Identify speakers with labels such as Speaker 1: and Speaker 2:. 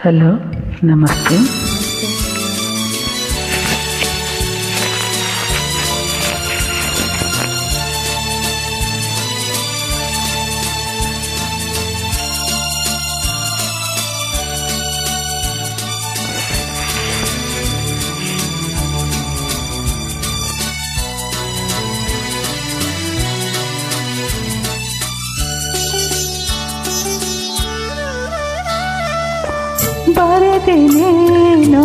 Speaker 1: hello నమస్తే మారితే no